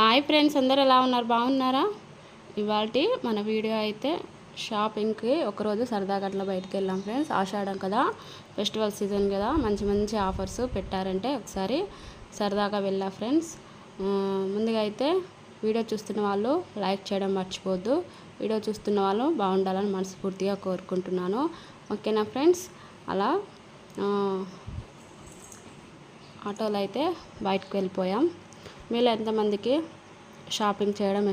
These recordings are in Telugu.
హాయ్ ఫ్రెండ్స్ అందరు ఎలా ఉన్నారు? బాగున్నారా? ఇవాళ మన వీడియో అయితే షాపింగ్కి ఒకరోజు సరదాగా అట్లా బయటకు వెళ్ళాం ఫ్రెండ్స్. ఆషాఢం కదా ఫెస్టివల్ సీజన్ కదా మంచి మంచి ఆఫర్స్ పెట్టారంటే ఒకసారి సరదాగా వెళ్ళా ఫ్రెండ్స్. ముందుగా అయితే వీడియో చూస్తున్న వాళ్ళు లైక్ చేయడం మర్చిపోవద్దు. వీడియో చూస్తున్న వాళ్ళు బాగుండాలని మనస్ఫూర్తిగా కోరుకుంటున్నాను. ఓకేనా ఫ్రెండ్స్? అలా ఆటోలో అయితే బయటకు వెళ్ళిపోయాం. మీలో ఎంతమందికి షాపింగ్ చేయడం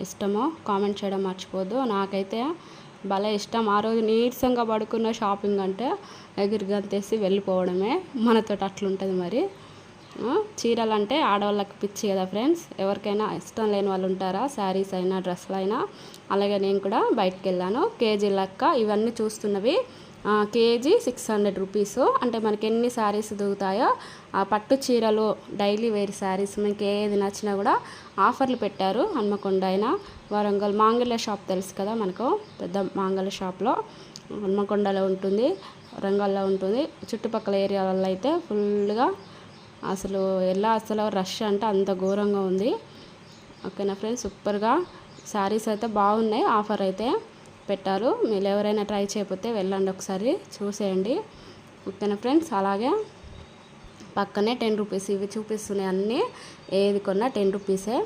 ఇష్టమో కామెంట్ చేయడం మర్చిపోద్దు. నాకైతే భలే ఇష్టం. ఆ రోజు నీరసంగా పడుకున్న షాపింగ్ అంటే ఎగిరిగంతేసి వెళ్ళిపోవడమే. మనతో అట్లుంటుంది మరి. చీరలు అంటే ఆడవాళ్ళకి పిచ్చి కదా ఫ్రెండ్స్. ఎవరికైనా ఇష్టం లేని వాళ్ళు ఉంటారా? శారీస్ అయినా డ్రెస్సులు అయినా అలాగే నేను కూడా బయటకు వెళ్ళాను. కేజీ లెక్క ఇవన్నీ చూస్తున్నవి. KG six hundred rupees. అంటే మనకి ఎన్ని శారీస్ దొరుకుతాయో ఆ పట్టు చీరలు డైలీ వేర్ శారీస్ మనకి ఏది నచ్చినా కూడా ఆఫర్లు పెట్టారు హన్మకొండ అయినా. వరంగల్ మాంగళ్య షాప్ తెలుసు కదా మనకు పెద్ద మాంగళ్య షాప్లో. హన్మకొండలో ఉంటుంది వరంగల్లో ఉంటుంది. చుట్టుపక్కల ఏరియాలలో అయితే ఫుల్గా అసలు ఎలా అసలు రష్ అంటే అంత ఘోరంగా ఉంది. ఓకేనా ఫ్రెండ్స్? సూపర్గా. శారీస్ అయితే బాగున్నాయి ఆఫర్ అయితే. పెట్టారు. మీరు ఎవరైనా ట్రై చేయకపోతే వెళ్ళండి ఒకసారి చూసేయండి. ఓకేనా ఫ్రెండ్స్? అలాగే పక్కనే టెన్ రూపీస్ ఇవి చూపిస్తున్నాయి అన్నీ. ఏది కొన్నా టెన్ రూపీసే.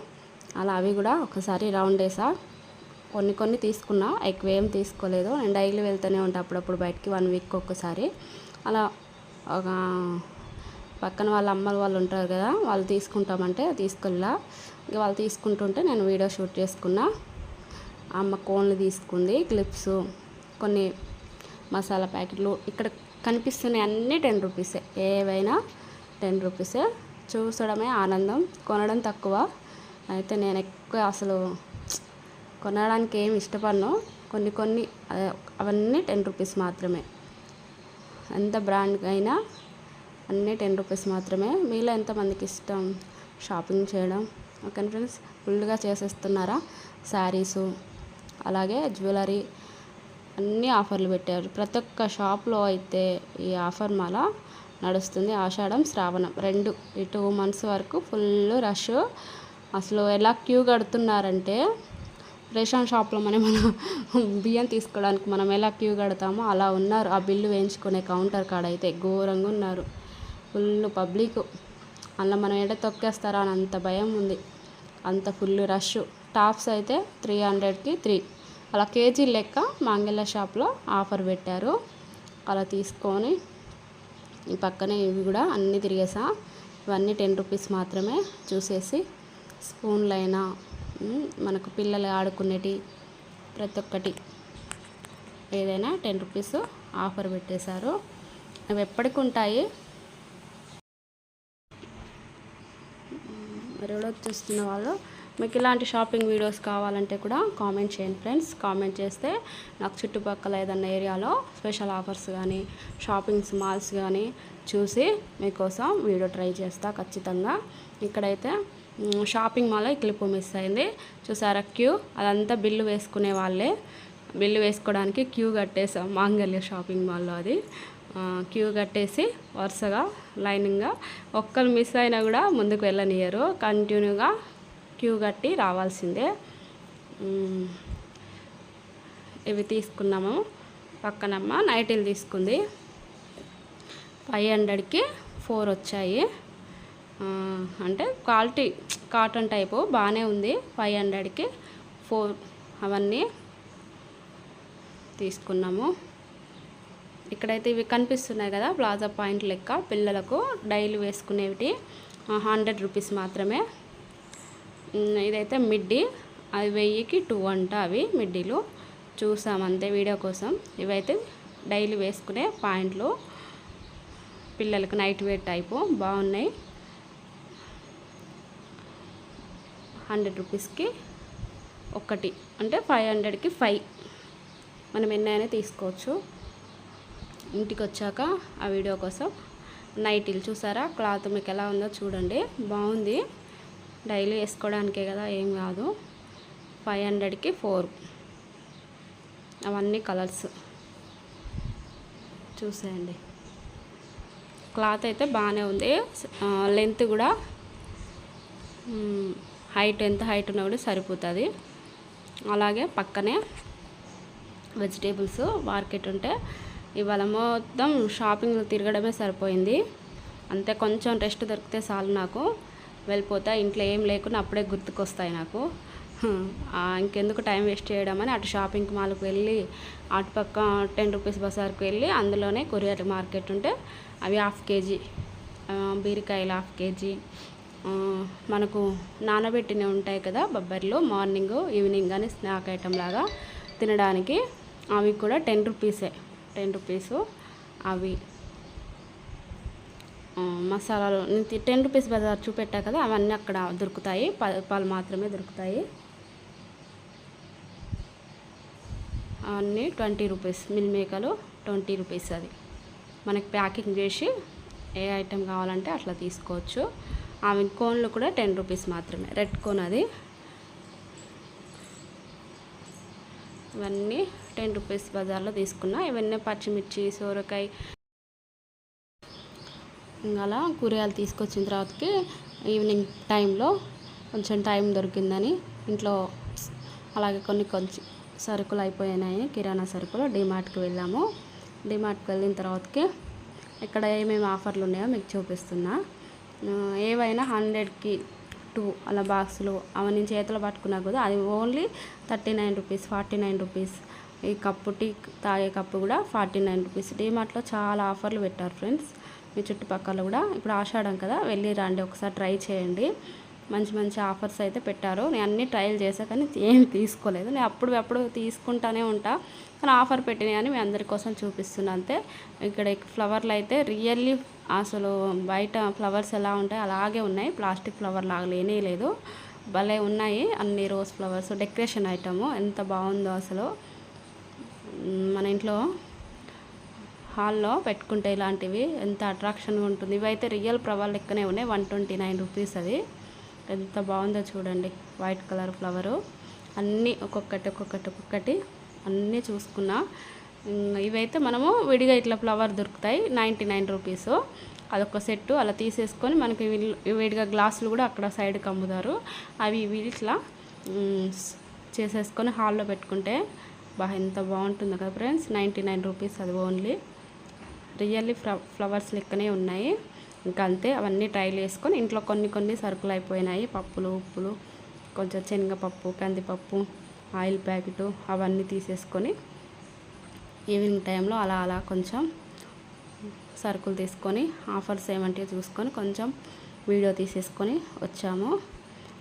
అలా అవి కూడా ఒకసారి రౌండ్ వేసా. కొన్ని కొన్ని తీసుకున్నా ఎక్కువ ఏం తీసుకోలేదు. నేను డైలీ వెళ్తూనే ఉంటా అప్పుడప్పుడు బయటికి వన్ వీక్ ఒక్కసారి. అలా ఒక పక్కన వాళ్ళ అమ్మ వాళ్ళు ఉంటారు కదా వాళ్ళు తీసుకుంటామంటే తీసుకెళ్ళా. ఇక వాళ్ళు తీసుకుంటుంటే నేను వీడియో షూట్ చేసుకున్నా. అమ్మ కోన్లు తీసుకుంది క్లిప్స్ కొన్ని మసాలా ప్యాకెట్లు. ఇక్కడ కనిపిస్తున్నాయి అన్నీ టెన్ రూపీసే. ఏవైనా టెన్ రూపీసే. చూసడమే ఆనందం. కొనడం తక్కువ. అయితే నేను ఎక్కువ అసలు కొనడానికి ఏమి ఇష్టపడను. కొన్ని కొన్ని అవన్నీ టెన్ రూపీస్ మాత్రమే. ఎంత బ్రాండ్ అయినా అన్నీ టెన్ రూపీస్ మాత్రమే. మీలో ఎంతమందికి ఇష్టం షాపింగ్ చేయడం? Okay friends? ఫుల్గా చేసేస్తున్నారా? శారీసు అలాగే జ్యువెలరీ అన్ని ఆఫర్లు పెట్టారు. ప్రతి ఒక్క షాప్లో అయితే ఈ ఆఫర్ మాల నడుస్తుంది. ఆషాఢం శ్రావణం రెండు. ఈ టూ మంత్స్ వరకు ఫుల్ రష్. అసలు ఎలా క్యూ కడుతున్నారంటే రేషన్ షాప్లో మనం మనం బియ్యం తీసుకోవడానికి మనం ఎలా క్యూ కడతామో అలా ఉన్నారు. ఆ బిల్లు వేయించుకునే కౌంటర్ కాడ అయితే ఘోరంగా ఉన్నారు. Full public. అలా మనం ఎడ తొక్కేస్తారా అని అంత భయం ఉంది. అంత ఫుల్ రష్. టాప్స్ అయితే త్రీ హండ్రెడ్కి త్రీ. అలా కేజీ లెక్క మాంగళ్య షాప్లో ఆఫర్ పెట్టారు. అలా తీసుకొని ఈ పక్కనే ఇవి కూడా అన్నీ తిరిగేసా. ఇవన్నీ టెన్ రూపీస్ మాత్రమే చూసేసి స్పూన్లైనా మనకు పిల్లలు ఆడుకునేటి ప్రతి ఒక్కటి ఏదైనా టెన్ రూపీస్ ఆఫర్ పెట్టేశారు. అవి ఎప్పటికి ఉంటాయి? మరి ఎవడో చూస్తున్న వాళ్ళు మీకు ఇలాంటి షాపింగ్ వీడియోస్ కావాలంటే కూడా కామెంట్ చేయండి ఫ్రెండ్స్. కామెంట్ చేస్తే నాకు చుట్టుపక్కల ఏదన్నా ఏరియాలో స్పెషల్ ఆఫర్స్ కానీ షాపింగ్స్ మాల్స్ కానీ చూసి మీకోసం వీడియో ట్రై చేస్తా ఖచ్చితంగా. ఇక్కడైతే షాపింగ్ మాల్ క్లిప్ మిస్ అయింది. చూసారా క్యూ? అదంతా బిల్లు వేసుకునే వాళ్ళే. బిల్లు వేసుకోవడానికి క్యూ కట్టేసాం మాంగళ్య షాపింగ్ మాల్లో అది. క్యూ కట్టేసి వరుసగా లైనింగ్గా ఒక్కరు మిస్ అయినా కూడా ముందుకు వెళ్ళనియరు కంటిన్యూగా క్యూ కట్టి రావాల్సిందే. ఇవి తీసుకున్నాము. పక్కనమ్మ నైటీలు తీసుకుంది. ఫైవ్ హండ్రెడ్కి ఫోర్ వచ్చాయి. అంటే క్వాలిటీ కాటన్ టైపు బాగానే ఉంది. ఫైవ్ హండ్రెడ్కి ఫోర్ అవన్నీ తీసుకున్నాము. ఇక్కడైతే ఇవి కనిపిస్తున్నాయి కదా ప్లాజా పాయింట్ లెక్క పిల్లలకు డైలీ వేసుకునేవి హండ్రెడ్ రూపీస్ మాత్రమే. ఇదైతే మిడ్డీ. అవి వెయ్యికి టూ అంట అవి మిడ్డీలు. అంతే వీడియో కోసం. ఇవైతే డైలీ వేసుకునే పాయింట్లు. పిల్లలకు నైట్ వేర్ టైపు. బాగున్నాయి. హండ్రెడ్ రూపీస్కి ఒకటి. అంటే ఫైవ్ హండ్రెడ్కి ఫైవ్. మనం ఎన్నైనా తీసుకోవచ్చు. ఇంటికి వచ్చాక ఆ వీడియో కోసం. నైటీలు చూసారా? క్లాత్ మీకు ఎలా ఉందో చూడండి. బాగుంది. డైలీ వేసుకోవడానికే కదా ఏం కాదు. ఫైవ్ హండ్రెడ్కి ఫోర్. అవన్నీ కలర్స్. చూసేయండి. క్లాత్ అయితే బాగానే ఉంది. లెంత్ కూడా హైట్ ఎంత హైట్ ఉన్నా కూడా సరిపోతుంది. అలాగే పక్కనే వెజిటేబుల్స్ మార్కెట్ ఉంటే ఇవాళ మొత్తం షాపింగ్ తిరగడమే సరిపోయింది. అంతే కొంచెం రెస్ట్ దొరికితే చాలు నాకు. వెళ్ళిపోతా ఇంట్లో ఏం లేకుండా అప్పుడే గుర్తుకొస్తాయి నాకు. ఇంకెందుకు టైం వేస్ట్ చేయడం అని అటు షాపింగ్ మాల్కి వెళ్ళి అటు పక్క టెన్ రూపీస్ బజార్కి వెళ్ళి అందులోనే కొరియర్ మార్కెట్ ఉంటే అవి హాఫ్ కేజీ. బీరకాయలు హాఫ్ కేజీ. మనకు నానబెట్టినవి ఉంటాయి కదా బొబ్బర్లు మార్నింగ్ ఈవినింగ్ కానీ స్నాక్ ఐటెం లాగా తినడానికి అవి కూడా టెన్ రూపీసే టెన్ రూపీసు అవి. మసాలాలు టెన్ రూపీస్ బజార్ చూపెట్టా కదా అవన్నీ అక్కడ దొరుకుతాయి. పాలు మాత్రమే దొరుకుతాయి. అవన్నీ ట్వంటీ రూపీస్ మిల్ మేకలు ట్వంటీ రూపీస్ అది. మనకి ప్యాకింగ్ చేసి ఏ ఐటెం కావాలంటే అట్లా తీసుకోవచ్చు. ఆమె కోన్లు కూడా టెన్ రూపీస్ మాత్రమే రెడ్ కోన్ అది. ఇవన్నీ టెన్ రూపీస్ బజార్లో తీసుకున్నా. ఇవన్నీ పచ్చిమిర్చి సోరకాయ అలా కూరగాయలు తీసుకొచ్చిన తర్వాతకి ఈవినింగ్ టైంలో కొంచెం టైం దొరికిందని ఇంట్లో అలాగే కొన్ని కొంచెం సరుకులు అయిపోయినాయి. కిరాణా సరుకులు డిమార్ట్కి వెళ్ళాము. డిమార్ట్కి వెళ్ళిన తర్వాతకి ఇక్కడ ఏమేమి ఆఫర్లు ఉన్నాయో మీకు చూపిస్తున్నా. ఏవైనా హండ్రెడ్కి టూ అలా బాక్సులు అవన్నీ చేతిలో పట్టుకున్నా కదా అది only thirty nine rupees forty nine rupees. ఈ కప్పు టీ తాగే కప్పు కూడా ఫార్టీ నైన్ రూపీస్. డిమార్ట్లో చాలా ఆఫర్లు పెట్టారు ఫ్రెండ్స్. మీ చుట్టుపక్కల కూడా ఇప్పుడు ఆషాఢం కదా వెళ్ళి రండి ఒకసారి ట్రై చేయండి. మంచి మంచి ఆఫర్స్ అయితే పెట్టారు. నేను అన్నీ ట్రయల్ చేసా కానీ ఏం తీసుకోలేదు. నేను అప్పుడు అప్పుడు తీసుకుంటానే ఉంటా కానీ ఆఫర్ పెట్టినాయి అని మీ అందరి కోసం చూపిస్తున్నా అంతే. ఇక్కడ ఫ్లవర్లు అయితే రియల్లీ అసలు బయట ఫ్లవర్స్ ఎలా ఉంటాయి అలాగే ఉన్నాయి. ప్లాస్టిక్ ఫ్లవర్ లాగా లేనే లేదు. భలే ఉన్నాయి అన్ని రోజ్ ఫ్లవర్స్. డెకరేషన్ ఐటము ఎంత బాగుందో అసలు. మన ఇంట్లో హాల్లో పెట్టుకుంటే ఇలాంటివి ఎంత అట్రాక్షన్గా ఉంటుంది. ఇవైతే రియల్ ప్రవాల్ లెక్కనే ఉన్నాయి. వన్ ట్వంటీ నైన్ రూపీస్ అది. ఎంత బాగుందో చూడండి. White colour flower. అన్నీ ఒక్కొక్కటి ఒక్కొక్కటి ఒక్కొక్కటి అన్నీ చూసుకున్నా. ఇవైతే మనము విడిగా ఇట్లా ఫ్లవర్ దొరుకుతాయి. Ninety nine rupees. అదొక సెట్టు. అలా తీసేసుకొని మనకి విడిగా గ్లాసులు కూడా అక్కడ సైడ్కి అమ్ముతారు. అవి ఇవి ఇట్లా చేసేసుకొని హాల్లో పెట్టుకుంటే బాగా ఎంత బాగుంటుందో కదా ఫ్రెండ్స్. నైంటీ నైన్ రూపీస్ అది ఓన్లీ. రియల్లీ ఫ్లవర్స్ లెక్కనే ఉన్నాయి. ఇంకా అంతే అవన్నీ ట్రైల్ వేసుకొని ఇంట్లో కొన్ని కొన్ని సరుకులు అయిపోయినాయి. పప్పులు ఉప్పులు కొంచెం శనగపప్పు కందిపప్పు ఆయిల్ ప్యాకెట్ అవన్నీ తీసేసుకొని ఈవినింగ్ టైంలో అలా అలా కొంచెం సరుకులు తీసుకొని ఆఫర్స్ ఏమంటే చూసుకొని కొంచెం వీడియో తీసేసుకొని వచ్చాము.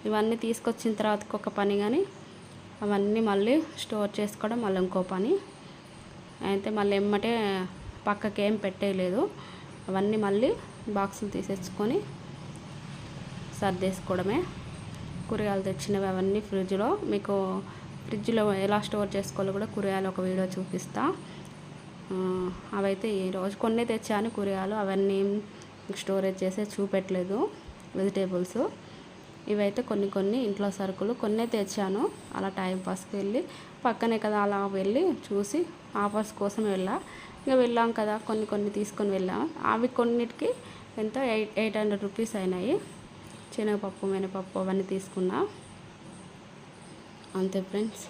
ఇవన్నీ తీసుకొచ్చిన తర్వాత ఒక పని కానీ అవన్నీ మళ్ళీ స్టోర్ చేసుకోవడం మళ్ళీ ఇంకో పని. అయితే మళ్ళీ ఎమ్మటే పక్కకి ఏం పెట్టేయలేదు. అవన్నీ మళ్ళీ బాక్సులు తీసేసుకొని సర్దేసుకోవడమే. కూరగాయలు తెచ్చినవి అవన్నీ ఫ్రిడ్జ్లో. మీకు ఫ్రిడ్జ్లో ఎలా స్టోర్ చేసుకోవాలో కూడా కూరగాయలు ఒక వీడియో చూపిస్తా. అవైతే ఈరోజు కొన్ని తెచ్చాను కూరగాయలు. అవన్నీ స్టోరేజ్ చేసే చూపెట్టలేదు. వెజిటేబుల్స్. ఇవైతే కొన్ని కొన్ని ఇంట్లో సరుకులు కొన్ని తెచ్చాను. అలా టైం పాస్కి వెళ్ళి పక్కనే కదా అలా వెళ్ళి చూసి ఆఫర్స్ కోసం వెళ్ళా. ఇక వెళ్ళాం కదా కొన్ని కొన్ని తీసుకొని వెళ్ళాం. అవి కొన్నిటికి ఎంత ఎయిట్ ఎయిట్ హండ్రెడ్ రూపీస్ అయినాయి. శనగపప్పు మినపప్పు అవన్నీ తీసుకున్నా. అంతే ఫ్రెండ్స్.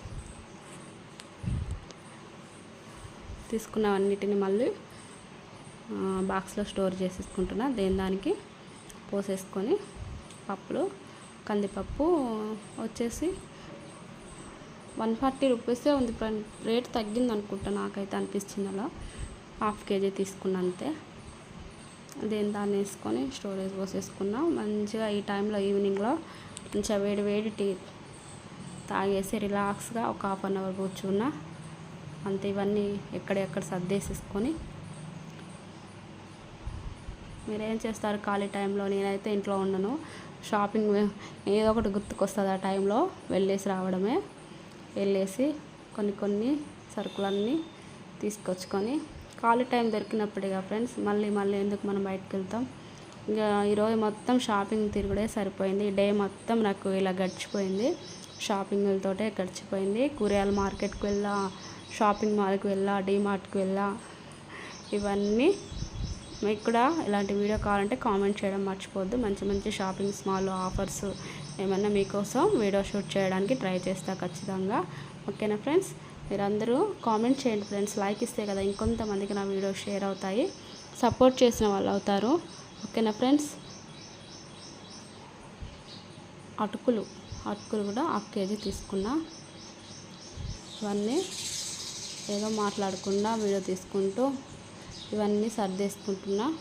తీసుకున్నవన్నిటిని మళ్ళీ బాక్స్లో స్టోర్ చేసేసుకుంటున్నా. దేని దానికి? పోసేసుకొని పప్పులు కందిపప్పు వచ్చేసి వన్ ఫార్టీ రూపీసే ఉంది. రేట్ తగ్గింది అనుకుంటా నాకైతే అనిపిస్తుంది అలా. హాఫ్ కేజీ తీసుకున్న అంతే. దేని దాన్ని వేసుకొని స్టోరేజ్ పోసేసుకున్నా. మంచిగా ఈ టైంలో ఈవినింగ్లో మంచిగా వేడి వేడి టీ తాగేసి రిలాక్స్గా ఒక హాఫ్ అన్ అవర్ కూర్చున్నా. అంతే ఇవన్నీ ఎక్కడెక్కడ సర్దేసేసుకొని. మీరేం చేస్తారు ఖాళీ టైంలో? నేనైతే ఇంట్లో ఉండను. షాపింగ్ ఏదో ఒకటి గుర్తుకొస్తుంది ఆ టైంలో వెళ్ళేసి రావడమే. వెళ్ళేసి కొన్ని కొన్ని సరుకులన్నీ తీసుకొచ్చుకొని ఖాళీ టైం దొరికినప్పుడేగా ఫ్రెండ్స్ మళ్ళీ మళ్ళీ ఎందుకు మనం బయటకు వెళ్తాం ఇంకా ఈరోజు మొత్తం షాపింగ్ తిరుగుడే సరిపోయింది. డే మొత్తం నాకు ఇలా గడిచిపోయింది. షాపింగ్లతోటే గడిచిపోయింది. కూరగాయల మార్కెట్కి వెళ్ళా షాపింగ్ మాల్కి వెళ్ళా డీమార్ట్కి వెళ్ళా ఇవన్నీ మీకు కూడా ఇలాంటి వీడియో కావాలంటే కామెంట్ చేయడం మర్చిపోద్దు మంచి మంచి షాపింగ్ మాల్ ఆఫర్స్ ఏమన్నా మీకోసం వీడియో షూట్ చేయడానికి ట్రై చేస్తా ఖచ్చితంగా. ఓకేనా ఫ్రెండ్స్? మీరందరూ కామెంట్ చేయండి ఫ్రెండ్స్. లైక్ ఇస్తే కదా ఇంకొంతమందికి నా వీడియో షేర్ అవుతాయి. సపోర్ట్ చేసిన వాళ్ళు అవుతారు. ఓకేనా ఫ్రెండ్స్? అటుకులు. అటుకులు కూడా హాఫ్ కేజీ తీసుకున్నా. ఇవన్నీ ఏదో మాట్లాడకుండా వీడియో తీసుకుంటూ ఇవన్నీ సర్దేసుకుంటున్నా.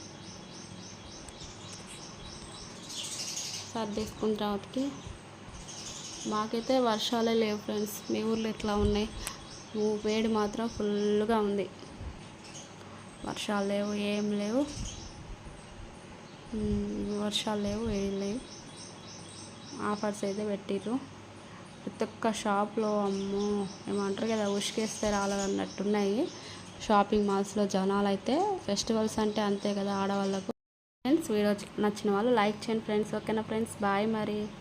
సర్దేసుకున్న తర్వాతకి మాకైతే వర్షాలే లేవు ఫ్రెండ్స్. మీ ఊర్లో ఎట్లా ఉన్నాయి? ఊ- వేడి మాత్రం ఫుల్గా ఉంది. వర్షాలు లేవు ఏం లేవు. వర్షాలు లేవు ఏం లేవు. ఆఫర్స్ అయితే పెట్టిర్రు. ప్రతి ఒక్క షాప్లో అమ్మో ఏమంటారు కదా ఉసుకేస్తే రాలన్నట్టున్నాయి షాపింగ్ మాల్స్లో జనాలు అయితే ఫెస్టివల్స్ అంటే అంతే కదా ఆడవాళ్ళకు. ఫ్రెండ్స్ వీడియో నచ్చిన వాళ్ళు లైక్ చేయండి ఫ్రెండ్స్. ఓకేనా ఫ్రెండ్స్? బాయ్ మరి.